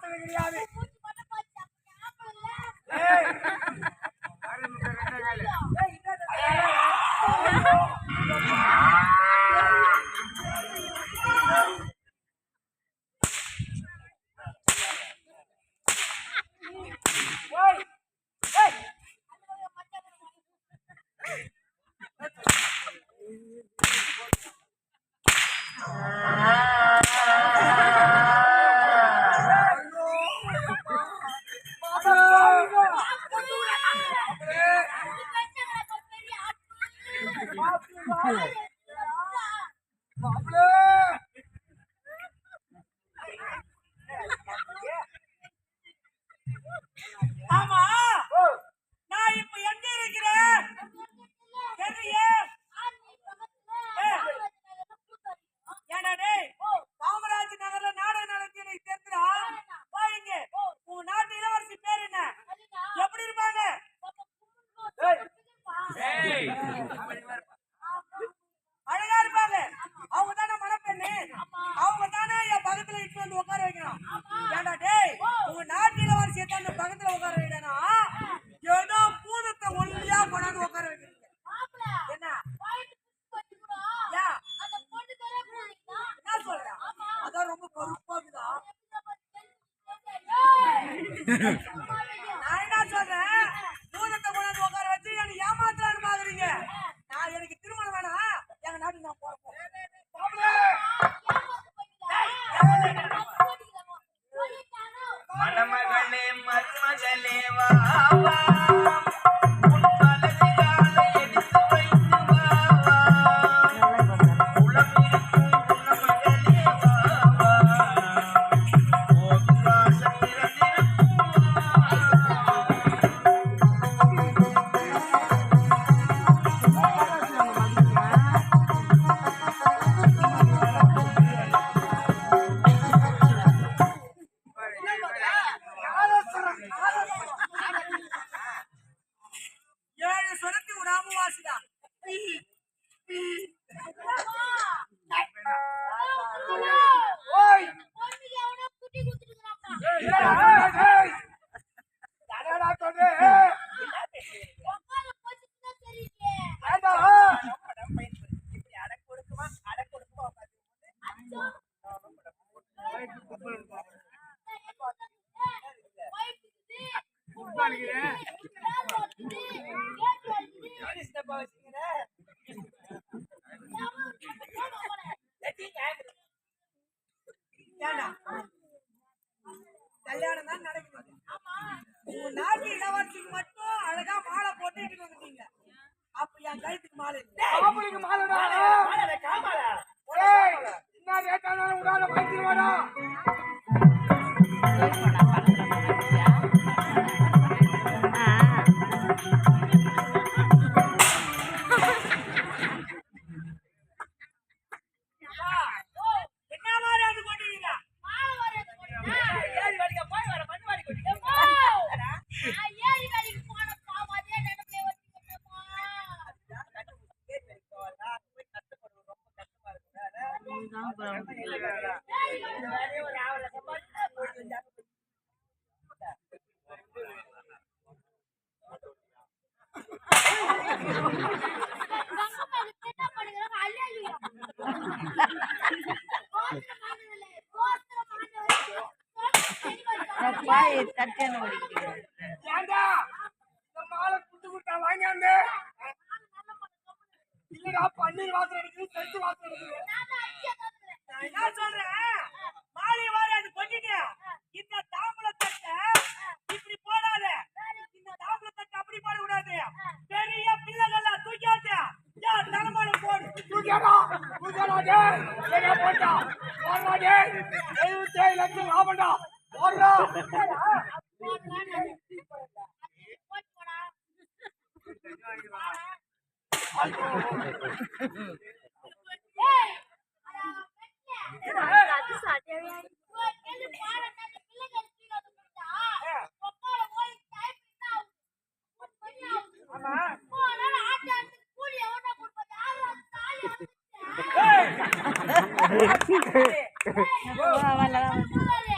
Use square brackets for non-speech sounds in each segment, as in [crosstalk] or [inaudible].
这个就是要。Hey. டப்பா [laughs] ஏன்டா, இந்த மாலை குத்து குத்தா வாங்கியாந்து. இல்லடா, பன்னீர் வாசனை அடிக்குது, செத்து வாசனை அடிக்குது. நான் என்ன சொல்றேன் மாலை வாரி அது கொட்டிட்டு இந்த தாம்பூல தட்டை இப்படி போடாத இந்த தாம்பூல தட்டை அப்படி போட கூடாது பெரிய பிள்ளைகள் தூக்கியாட்டு ஏன் தலைமையில போடு தூக்கியாடா, தூக்கியாடா டேய். சரியா போட்டா. போடுறா டேய். எழுபத்தேழு லட்சம் லாபம்டா. போடுறா. [laughs] போடு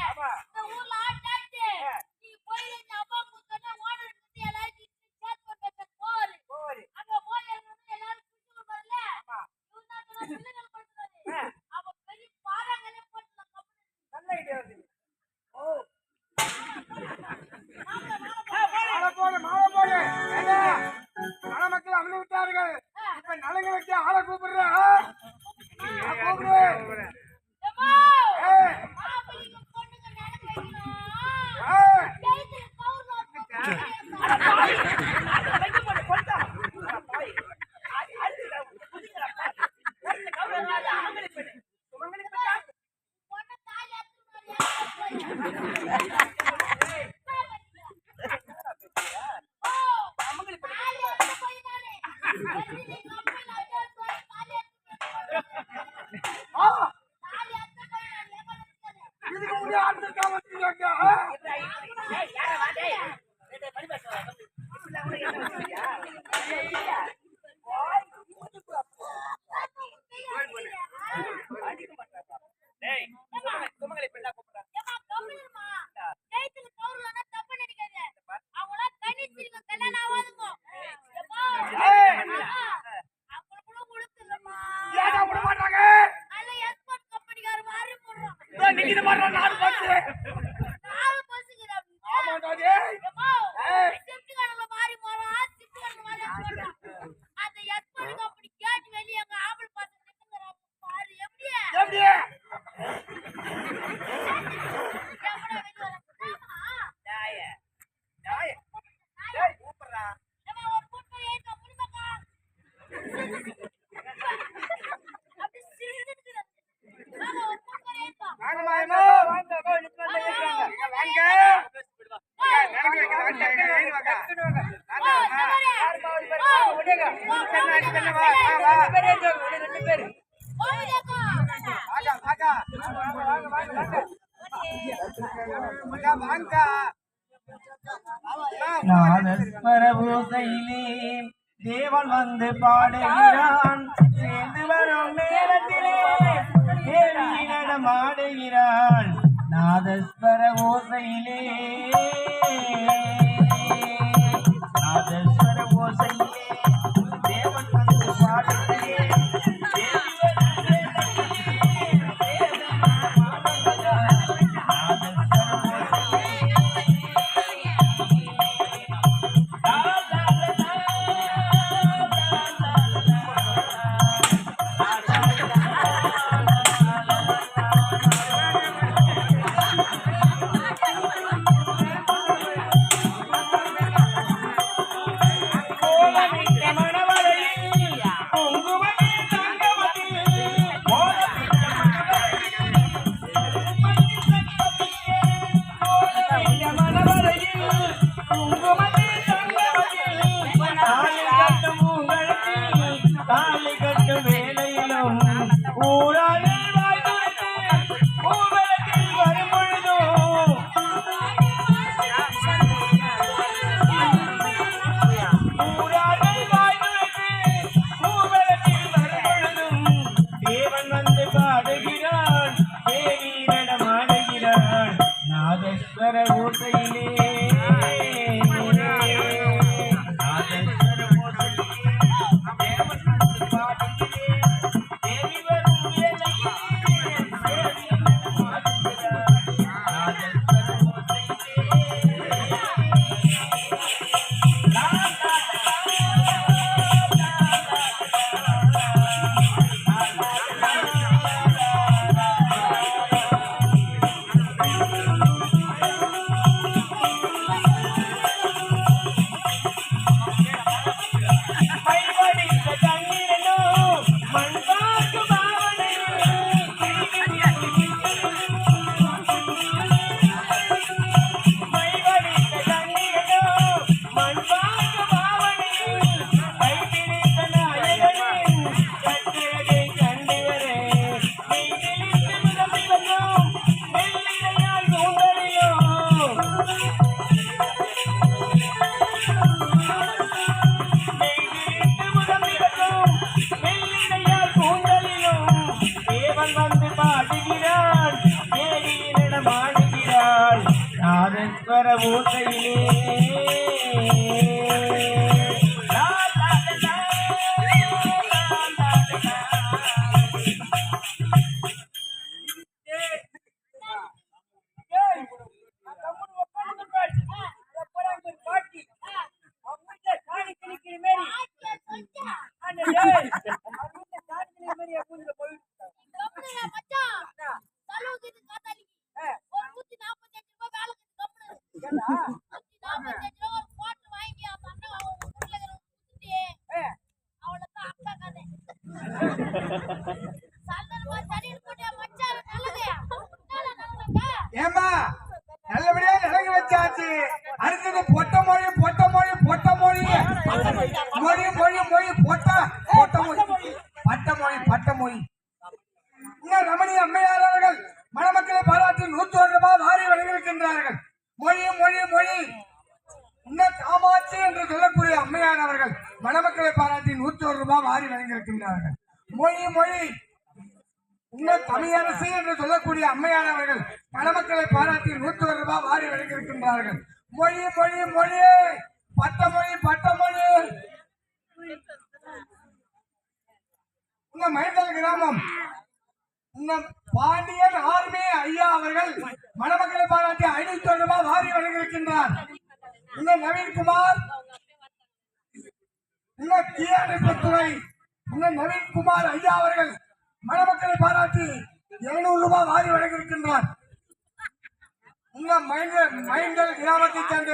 நடமாடுகிறான் நாதஸ்வர ஓசையிலே வாரி மொழி மொழி. உங்கள் தமிழரசு என்று சொல்லக்கூடிய அம்மையார் அவர்கள் மணமக்களை பாராட்டி நூத்தி ஒரு ரூபாய் வாரி வழங்கியிருக்கின்றார்கள். மொழி மொழி மொழி. பட்ட மொழி பட்ட மொழி. இந்த மைந்தல் கிராமம். இந்த பாண்டியன் ஆர்மி ஐயா அவர்கள் மணமக்களை பாராட்டி ஐநூத்தி ஒரு ரூபாய் வாரி வழங்கியிருக்கின்றார். இந்த நவீன்குமார். இந்த தீயணைப்புத்துறை இந்த நவீன்குமார் ஐயா அவர்கள் மணமக்களை பாராட்டி எழுநூறு ரூபாய் வாரி வழங்கியிருக்கின்றார். இந்த மைந்தல் மைண்டல் கிராமத்தை சேர்ந்த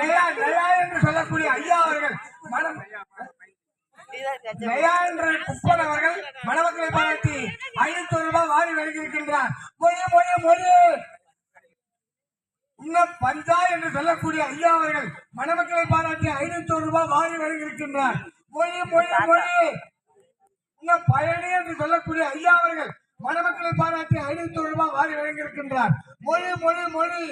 நயா நயா என்று சொல்லக்கூடிய ஐயா அவர்கள் மனம் நயா என்ற குப்பன் அவர்கள் மணமக்களை பாராட்டி ஐநூத்தி ரூபாய் வாரி வழங்கியிருக்கின்றார். மொழி மொழி மொழி. இன்னும் பஞ்சா என்று சொல்லக்கூடிய ஐயா அவர்கள் மணமக்களை பாராட்டி ஐநூத்தி ரூபாய் வாரி வழங்கியிருக்கின்றார். மொழி மொழி மொழி. உங்க பயணி என்று சொல்லக்கூடிய ஐயா அவர்கள் மணமக்களை பாராட்டி ஐநூத்தி ரூபாய் வாரி வழங்கியிருக்கின்றார். மொழி மொழி மொழி.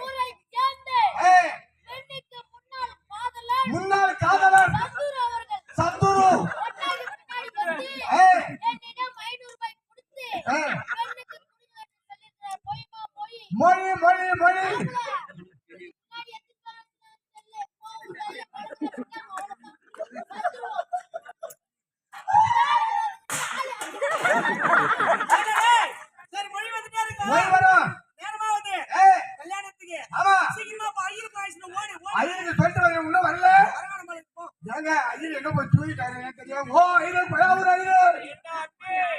ஊரை சேர்ந்த ஏய், பெண்ணுக்கு முன்னாள் காதலர் சந்தூர் அவர்கள். சந்துரு. ஒன்னாடி எங்க போய் தூங்கிட்டாரு எனக்கு தெரியும் ஓ ஐயர் பயாவூர் ஐயர். என்ன?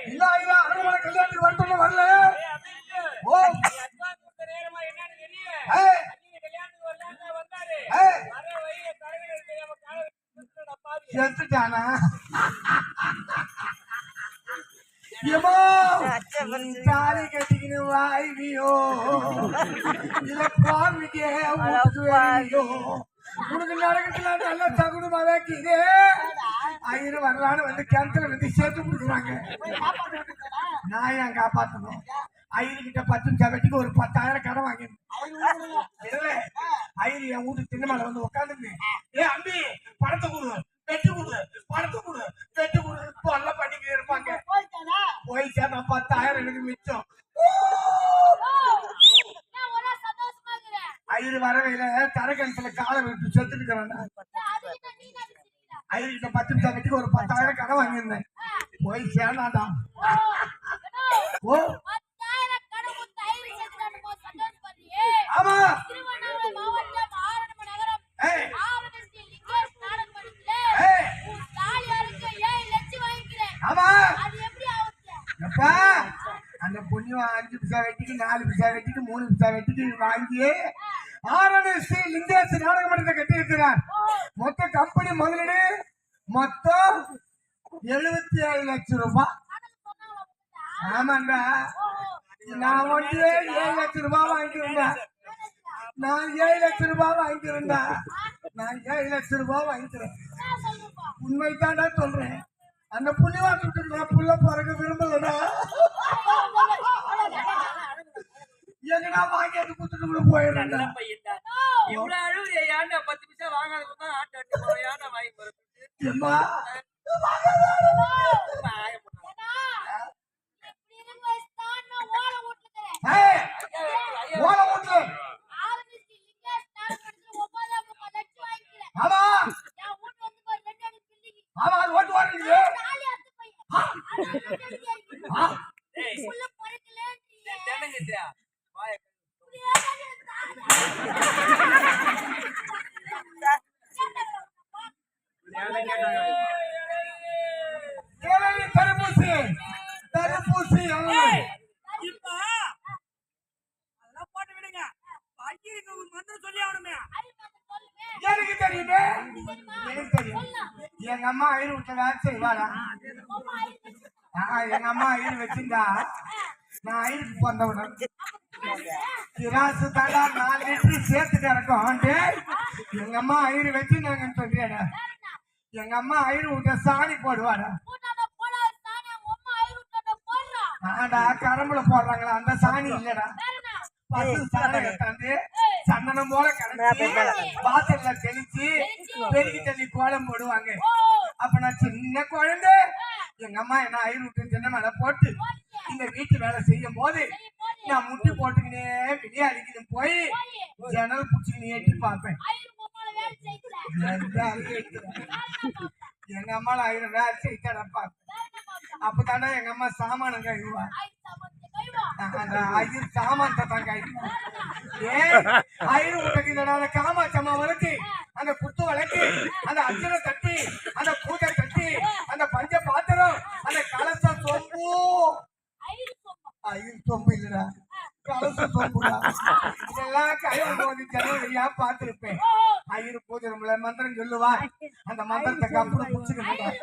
இல்ல ஐயா அருமான கல்யாணத்துக்கு செத்துட்டானா தாலி கட்டிக்கின்னு வாய்வியோ இல்ல வீட்டுக்கு வருவியோ உனக்கு நடக்கத்துல நல்ல தகுடுமா வைக்கிது. ஐயரு வரலான்னு வந்து கிணத்துல வந்து சேர்த்து கொடுக்குறாங்க. நான் ஏன் காப்பாத்தணும்? ஐயரு கிட்ட பத்து நிமிஷம் வெட்டிக்கு ஒரு பத்தாயிரம் கடன் வாங்கிருந்தேன் இல்ல, ஐயரு என் வீட்டு திண்ணமலை வந்து உட்காந்துருக்கு ஏ அம்பி பணத்தை கொடு வெட்டி கொடு பணத்தை கொடு வெட்டி கொடு கொல்ல பண்ணிக்கிட்டு இருப்பாங்க போய் சேர்ந்தா பத்தாயிரம் எனக்கு மிச்சம். ஐயரு வரவையில தரக்கணத்துல காலை விட்டு செத்துட்டு இருக்கிறேன் கிட்ட பத்து நிமிஷம் வெட்டிக்கு ஒரு பத்தாயிரம் கடன் வாங்கியிருந்தேன். போய் சேர்ந்தாடா ஓ பத்தாயிரம் கடவுள் தயிர் சேர்த்துக்காட்டு போது சந்தோஷப்படுறியே ஆமா திருவண்ணாமலை மாவட்டம் ஆரணி நகரம் ஏய் ஆவணி ஸ்ரீ லிங்கேஷ் நாடகமன்றத்திலே ஏய் உன் தாலியாருக்கு ஏழு லட்சம் வாங்கிக்கிறேன் ஆமா அது எப்படி ஆகுது எப்பா அந்த புண்ணியம் அஞ்சு பிசா வெட்டிக்கு நாலு பிசா வெட்டிக்கு மூணு பிசா வெட்டிக்கு வாங்கியே ஆரணி ஸ்ரீ லிங்கேஷ் நாடக மன்றத்தை கட்டி இருக்கிறார் மொத்த கம்பெனி முதலீடு மொத்தம் எழுபத்தி ஏழு லட்சம் ரூபாய் ஆமாண்டா. நான் வந்து ஏழு லட்சம் ரூபாய் வாங்கியிருந்தேன். நான் ஏழு லட்சம் ரூபாய் வாங்கியிருந்தேன். நான் ஏழு லட்சம் ரூபாய் வாங்கிக்கிறேன் உண்மை தாண்டா சொல்றேன். அந்த புண்ணியவாசத்துக்கு நான் புள்ள பிறகு விரும்பலடா. எங்கடா வாங்கி அது குத்துட்டு கூட போயிடுறேன்டா. நல்ல. இவ்வளவு அழுவுறியே, ஏன்டா பத்து பைசா வாங்காத குத்தா ஆட்டோ அடிச்சு போற, ஏன்டா? எம்மா. ஓல ஆமா. ஆமா ஓட்டு வாங்க ஏய், தென்னங்கத்தியா? வாயை ஏழை தடுப்பூசி தடுப்பூசி ஏய், இப்ப அதெல்லாம் போட்டு விடுங்க ஐயருக்கு ஒரு மந்திரம் சொல்லி ஆகணுமே எனக்கு தெரியுமே எனக்கு தெரியும் எங்க அம்மா ஐயர் ஆ, எங்க அம்மா ஐயர் வச்சிருந்தா. நான் ஐயருக்கு பிறந்தவன கிராசு தாண்டா நாலு லிட்டர் சேர்த்து கிடக்கும் டேய், எங்க அம்மா ஐயர் வச்சிருந்தாங்கன்னு சொல்றியாடா? எங்க அம்மா விட்ட சாணி போடுவாடா ஆடா கரம்புல போடுறாங்களா? அந்த சாணி இல்லடா. பசு சாணம் கட்டாந்து சந்தனம் போல கரைச்சி வாசல்ல தெளிச்சு பெருகி தண்ணி கோலம் போடுவாங்க. அப்ப நான் சின்ன குழந்தை. எங்க அம்மா என்ன ஐயர் விட்டு சின்ன மேல போட்டு இந்த வீட்டு வேலை செய்யும் போது நான் முட்டி போட்டுக்கினே விளையாடிக்கிட்டு போய் ஜன்னல் பிடிச்சிக்கினே எட்டி பார்ப்பேன்? எங்க அம்மா ஆயிரம் வேலை செய்தாடா பார்ப்பேன். அப்பதானே எங்க அம்மா சாமானம் கழுவா அந்த ஐயர் சாமான் தான் கழுவா ஏன் ஐயர் அந்த காமாச்சம்மா வளர்த்து அந்த குத்து வளர்த்து அந்த அர்ஜுன தட்டி அந்த பூஜை தட்டி அந்த பஞ்ச பாத்திரம் அந்த கலச சொம்பு. ஐயர் சொம்பு இல்லடா. கலச சொம்புடா. இதெல்லாம் கழுவும் போது ஜனவரியா பார்த்திருப்பேன். ஐயர் பூஜை நம்மள மந்திரம் சொல்லுவா. அந்த மந்திரத்தை கப்புனு சொல்றேன். சொல்றேன்.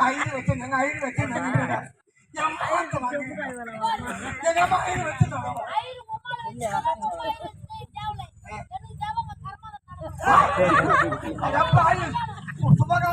ஐயர் வச்சிருந்தாங்க ஐயர் வச்சிருந்தாங்க. எங்க அம்மா வா. ஐயரு உம்மால வச்சு சும்மா இருந்து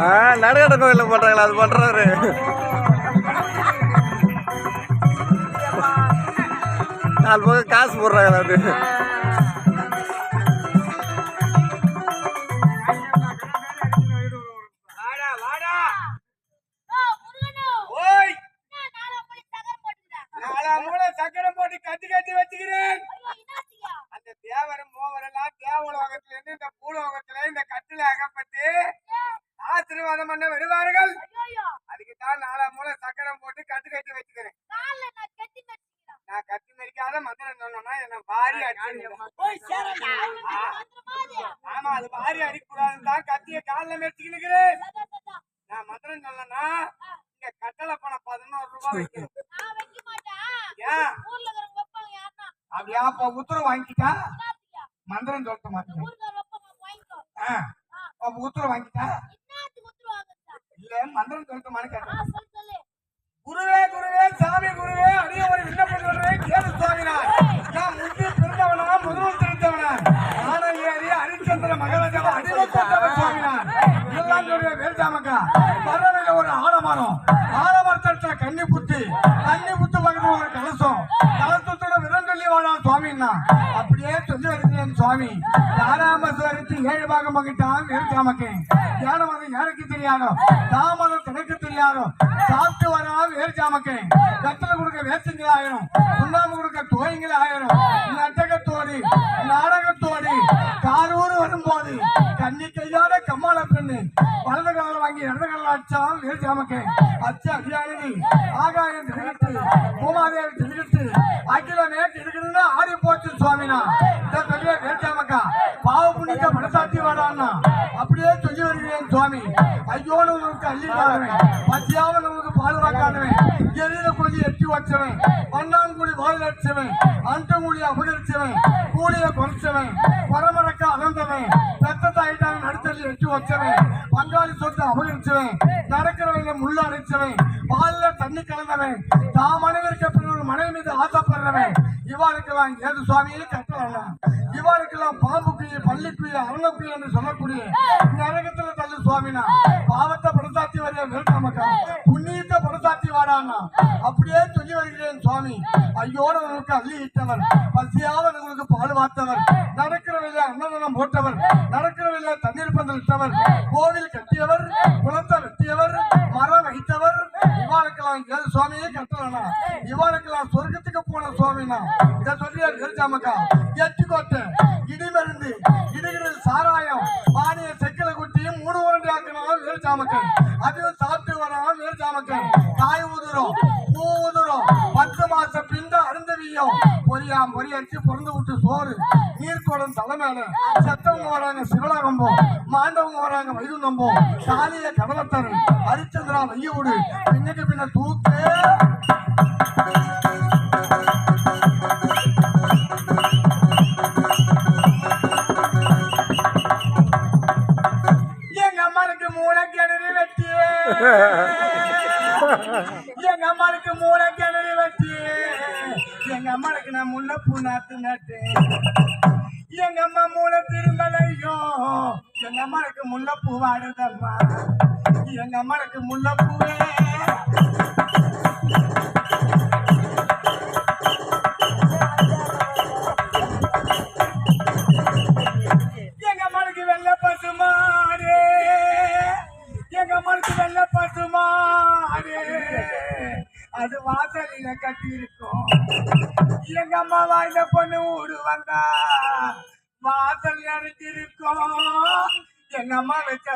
ஆ நடுக்கட்ட கோயிலில் பண்ணுறாங்களா அது பண்ணுறாரு நாலு பக்கம் காசு போடுறாங்களா அது. அப்ப உத்தரவு வாங்கிட்டா? இல்ல மந்திரம் சொல்லட்டுமான்னு கேட்டேன். குருவே குருவே சாமி குருவே அடிய ஒரு விண்ணப்பம் சொல்றேன் கேளு சுவாமினா நான் முந்தி பிறந்தவனா முதல் தெரிந்தவனா ஆனல் ஏறி ஹரிச்சந்திர மகாராஜாவை அடிவத்தவன் சுவாமினா இதெல்லாம் சொல்றேன் வேண்டாமக்கா வரவையில ஒரு ஆலமரம். ஆலமரத்தட்ட கன்னி புத்தி. கன்னி புத்து பக்கத்துல ஒரு கலசம். கலசத்தோட விரம் சுவாமின்னா. அப்படியே சொல்லி வருகிறேன் சுவாமி. யாராமஸ்வரத்து ஏழு பாகம் பங்கிட்டான் வேண்டாமக்கே ஞானமதம் யாருக்கு தெரியாதோ? தாமதம் தனக்கு தெரியாதோ? சாப்பிட்டு வரா வேர்ஜாமக்கே கத்தல கொடுக்க வேசங்கள ஆயிரும். சுண்ணாம்பு கொடுக்க தோயங்கள ஆயிரும். நட்டகத்தோடு நாடகத்தோடு காரூர் வரும்போது கண்ணி கையாட கம்மாள பெண்ணு. வலது காலம் வாங்கி இடது காலம் அச்சாம் வேர்ஜாமக்கே அச்சு அபியானி ஆகாயம் திருகிட்டு பூமாதேவி திருகிட்டு அகிலமே திருகிட்டு ஆடி போச்சு சுவாமினா. இந்த சொல்லிய வேர்ஜாமக்கா பாவ புண்ணிய மனசாட்சி வாடான்னா அப்படியே சொல்லி வருகிறேன் சுவாமி. ஐயோ உனக்கு அள்ளி காடுவேன் பச்சையாவ நமக்கு பால் எதிர கொஞ்சம் எட்டி வச்சவன் பன்னாங்குடி வாழ் அடிச்சவன் அண்டங்குடி அபகரிச்சவன் கூலிய குறைச்சவன் பரமரக்க அகழ்ந்தவன் பெத்த தாயிட்டாங்க எட்டி வச்சவன். பங்காளி சொத்து அபகரிச்சவன் நடக்கிறவங்க முள்ள அடைச்சவன். பால்ல தண்ணி கலந்தவன். தான் மனைவிற்கு பின் மனைவி மீது ஆசைப்படுறவன் இவாளுக்கெல்லாம் ஏது சுவாமியே கட்டலாம் இவாளுக்கெல்லாம் பாம்புக்குரிய பள்ளிக்குரிய அருளக்குய என்று சொல்லக்கூடிய நரகத்துல தள்ளு சுவாமினா பாவத்தை படசாத்தி வரைய வேண்டாமக்கா புண்ணியத்தை படசாத்தி வாடானா அப்படியே சொல்லி வருகிறேன் சுவாமி. ஐயோட உங்களுக்கு அள்ளி இட்டவர் பசியாவது உங்களுக்கு பால் வார்த்தவர் நடக்கிறவில்லை அன்னதானம் போட்டவர் நடக்கிறவில்லை தண்ணீர் பந்தல் இட்டவர் கோவில் கட்டியவர் குளத்தை வெட்டியவர் மரம் வைத்தவர் இவாளுக்கெல்லாம் ஏது சுவாமியே கட்டலண்ணா. இவாளுக்கெல்லாம் சொர்க்கத்துக்கு போன சுவாமினா இதை சொல்லியா நிறுத்தாமக்கா எட்டு இடி இடிமருந்து இடுகிறது சாராயம் பானைய செக்கலை குட்டியும் மூணு உரண்டி ஆக்கணும் வேர்ச்சாமக்கன் அதுவும் சாப்பிட்டு வரோம் சாமக்கன் பொரியும். பொரியா பொரியடிச்சு பொருந்து விட்டு சோறு. நீர்க்கோடம் தலைமையில செத்தவங்க வராங்க சிவலகம்பம். மாண்டவங்க வராங்க வைகுந்தம்பம். சாலிய கடலத்தரு ஹரிச்சந்திரா வைய விடு பின்னுக்கு பின்ன தூக்கு. எங்க அம்மாளுக்கு மூளை கிணறு வெட்டி. எங்க அம்மாளுக்கு அம்மாளுக்கு நான் நட்டு எங்க அம்மா மூளை திருமலையோ எங்க அம்மாவுக்கு முல்லைப்பூ வாடுதம்மா. எங்க அம்மாவுக்கு முல்லைப்பூவே.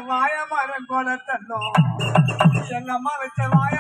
வாய மரம் கொலை தந்தோம் எங்க அம்மா வச்ச வாய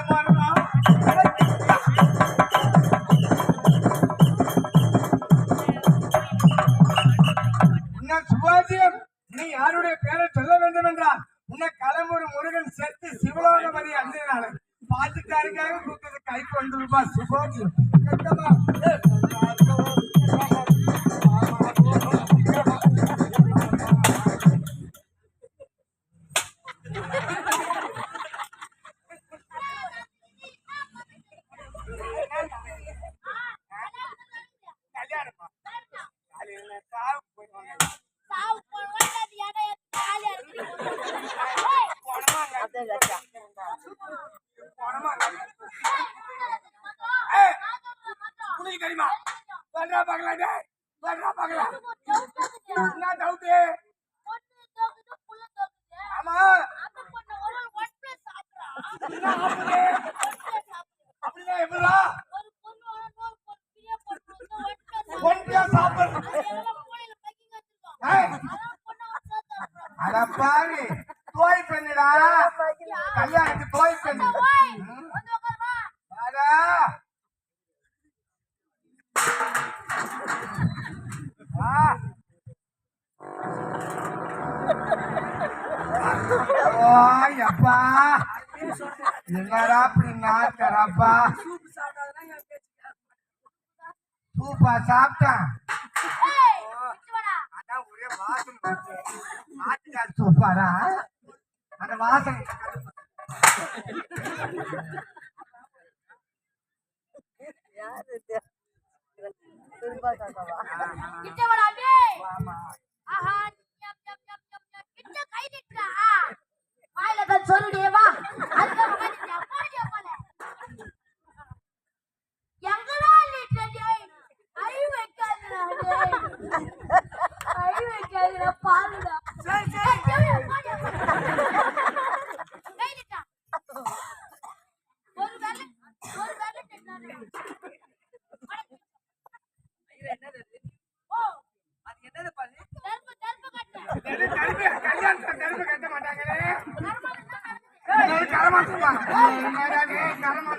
எப்பா என்னடா இப்படி நாத்தரப்பா சூப்பா சாப்பிட்டேன். அதான் ஒரே வாசம் ஆட்டுக்கால் சூப்பாரா அந்த வாசம் யாரு கிட்ட வராமே ஆஹா கிட்ட கை நிட்டா வாயில தான் சொல்லுடே வா அதுக்கு மாதிரி அப்பாடியா போல எங்கடா நிட்ட டேய்? கை வைக்காதடா டேய். கை வைக்காதடா பாருடா. சரி சரி. அப்பாடியா போல கை நிட்டா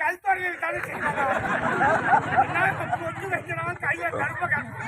கல் தொடங்கி தடுத்து பொண்ணு வைக்கிறவன் கையை கருப்பை கட்டு